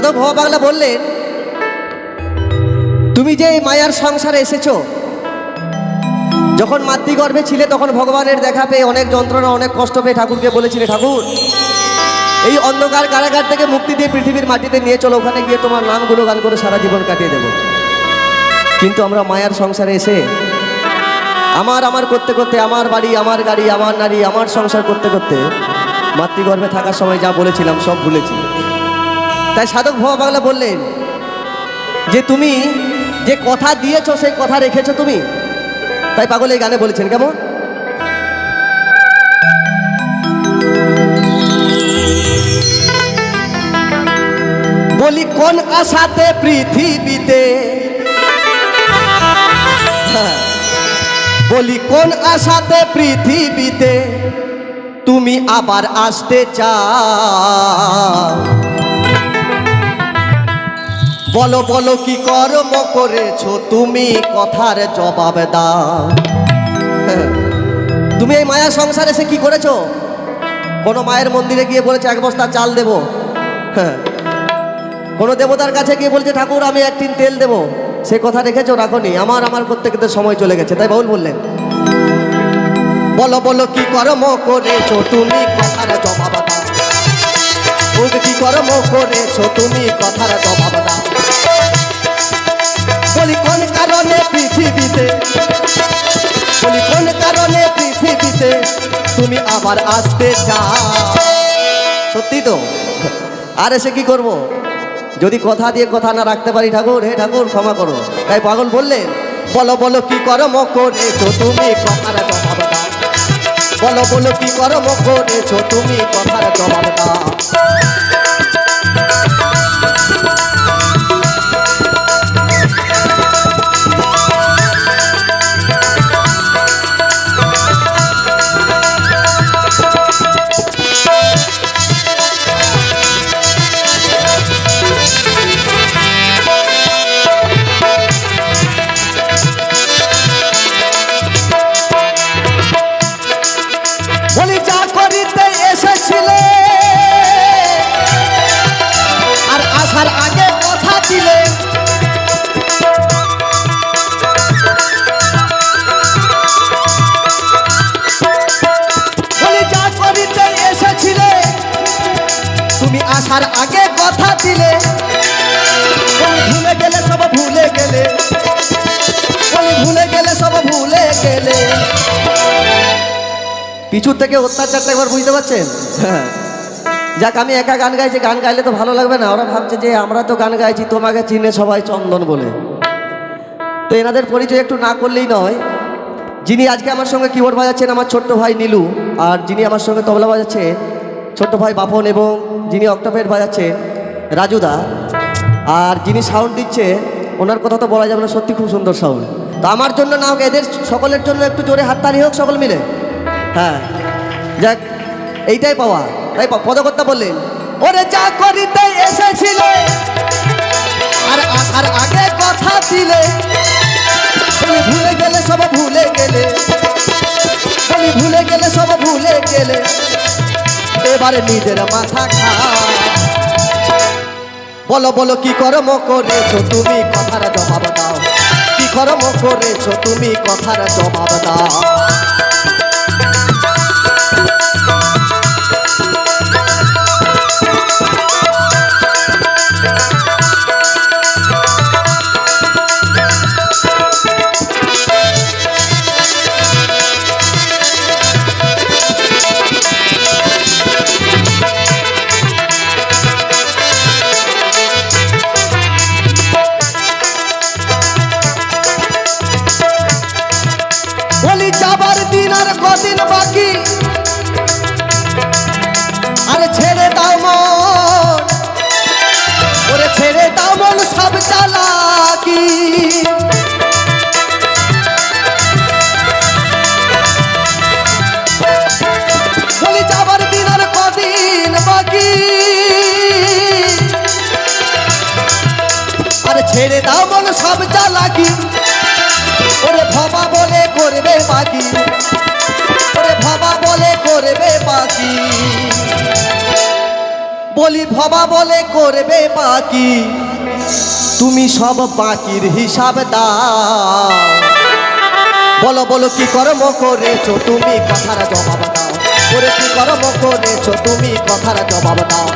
সাধক ভবা বাংলা বললেন, তুমি যে মায়ার সংসারে এসেছ, যখন মাতৃগর্ভে ছিলে তখন ভগবানের দেখা পেয়ে অনেক যন্ত্রণা, অনেক কষ্ট পেয়ে ঠাকুরকে বলেছিলে, ঠাকুর, এই অন্ধকার কারাগার থেকে মুক্তি দিয়ে পৃথিবীর মাটিতে নিয়ে চলো, ওখানে গিয়ে তোমার নাম গুণগান করে সারা জীবন কাটিয়ে দেব। কিন্তু আমরা মায়ার সংসারে এসে, আমার আমার করতে করতে, আমার বাড়ি, আমার গাড়ি, আমার নারী, আমার সংসার করতে করতে মাতৃগর্ভে থাকার সময় যা বলেছিলাম সব ভুলেছি। তাই সাধক ভবা বাংলা বললেন যে তুমি যে কথা দিয়েছ, সেই কথা রেখেছো তুমি। তাই পাগল এই গানে বলেছেন, কেমন? বলি, কোন আশাতে পৃথিবীতে? হ্যাঁ। বলি, কোন আশাতে পৃথিবীতে তুমি আবার আসতে চাও? বলো বলো, কি কর্ম করেছ? তুমি কথার জবাব দাও। তুমি এই মায়া সংসারে এসে কি করেছ? কোনো মায়ের মন্দিরে গিয়ে বলেছে, এক বস্তা চাল দেবো। হ্যাঁ কোনো দেবতার কাছে গিয়ে বলছে, ঠাকুর, আমি এক টিন তেল দেবো। সে কথা রেখেছো, রাখনি। আমার আমার করতে করতে সময় চলে গেছে। তাই বাউল বললেন, বলো বলো, কি কর্ম করেছ? তুমি কথার জবাব দাও। কি কর্ম করেছ? তুমি কথার জবাব দাও। বলি কোন কারণে পৃথিবীতে? বলি কোন কারণে পৃথিবীতে? তুমি আবার আসতে চাও। সত্যি তো? আর এসে কি করব? যদি কথা দিয়ে কথা না রাখতে পারি ঠাকুর, হে ঠাকুর ক্ষমা করো। তাই পাগল বললেন, বলো বলো কি কর্ম করেছ তুমি কথার জবাব দাও বলো বলো কি কর্ম করেছ তুমি কথার জবাব দাও আসার আগে কথা দিলে ভুলে গেলে সব ভুলে গেলে ভুলে গেলে সব ভুলে গেলে। পিছুর থেকে অত্যাচারটা একবার বুঝতে পারছেন? হ্যাঁ যাক, আমি একা গান গাইছি, গান গাইলে তো ভালো লাগবে না। ওরা ভাবছে যে আমরা তো গান গাইছি, তোমাকে চিনে সবাই চন্দন বলে। তো এনাদের পরিচয় একটু না করলেই নয়। যিনি আজকে আমার সঙ্গে কিবোর্ড বাজাচ্ছেন, আমার ছোট্ট ভাই নীলু। আর যিনি আমার সঙ্গে তবলা বাজাচ্ছে, ছোট্ট ভাই বাপন এবং যিনি অক্টোপেড বাজাচ্ছে রাজুদা আর যিনি সাউন্ড দিচ্ছে, ওনার কথা তো বলা যাবে না, সত্যি খুব সুন্দর সাউন্ড তো আমার জন্য না হোক, এদের সকলের জন্য একটু জোরে হাততালি হোক সকল মিলে। হ্যাঁ যাক, এইটাই পাওয়া। তাই পদকর্তা বললেন, ওরে যা করিতে এসেছিলে, আর আসার আগে কথা দিলে ভুলে গেলে, সব ভুলে গেলে ভুলে গেলে, সব ভুলে গেলে। এবারে নিজের মাথা খা। বলো বলো, কি কর্ম করেছ? তুমি কথার জবাব দাও। কি কর্ম করেছ? তুমি কথার জবাব দাও। আর কদিন বাকি। আরে ছেড়ে দাও মন। ওরে ছেড়ে দাও মন, সব চালাকি। ছেড়ে দাও মন, সব চালাকি। ওরে ভাবা বলে করবে বাকি। বাকি বলি ভবা বলে করবে পাখি। তুমি সব বাকির হিসাব দাও। বলো বলো, কি কর্ম করেছ? তুমি কথার জবাব দাও। করে কি কর্ম করেছ? তুমি কথার জবাব দাও।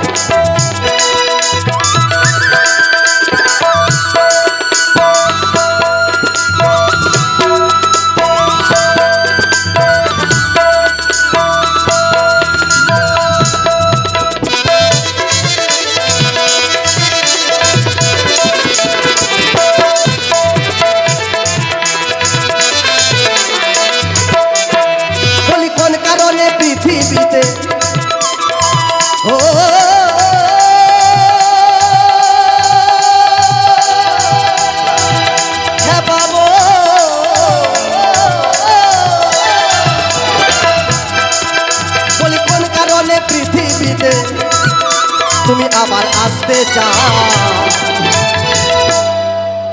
আবার আসতে চাও।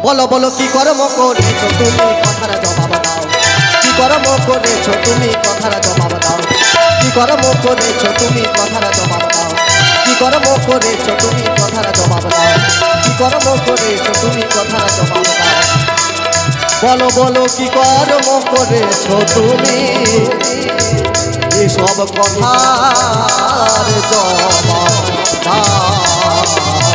বলো বলো, কি কর্ম করেছ? তুমি কথার জবাব দাও। কি কর্ম করেছ? তুমি কথার জবাব দাও। কি কর্ম করেছ? তুমি কথার জবাব দাও। কি কর্ম করেছ? তুমি কথার জবাব দাও। কি কর্ম করেছ? তুমি কথার জবাব দাও। বলো বলো, কি কর্ম করেছ তুমি? এসব কথার জবাব দাও।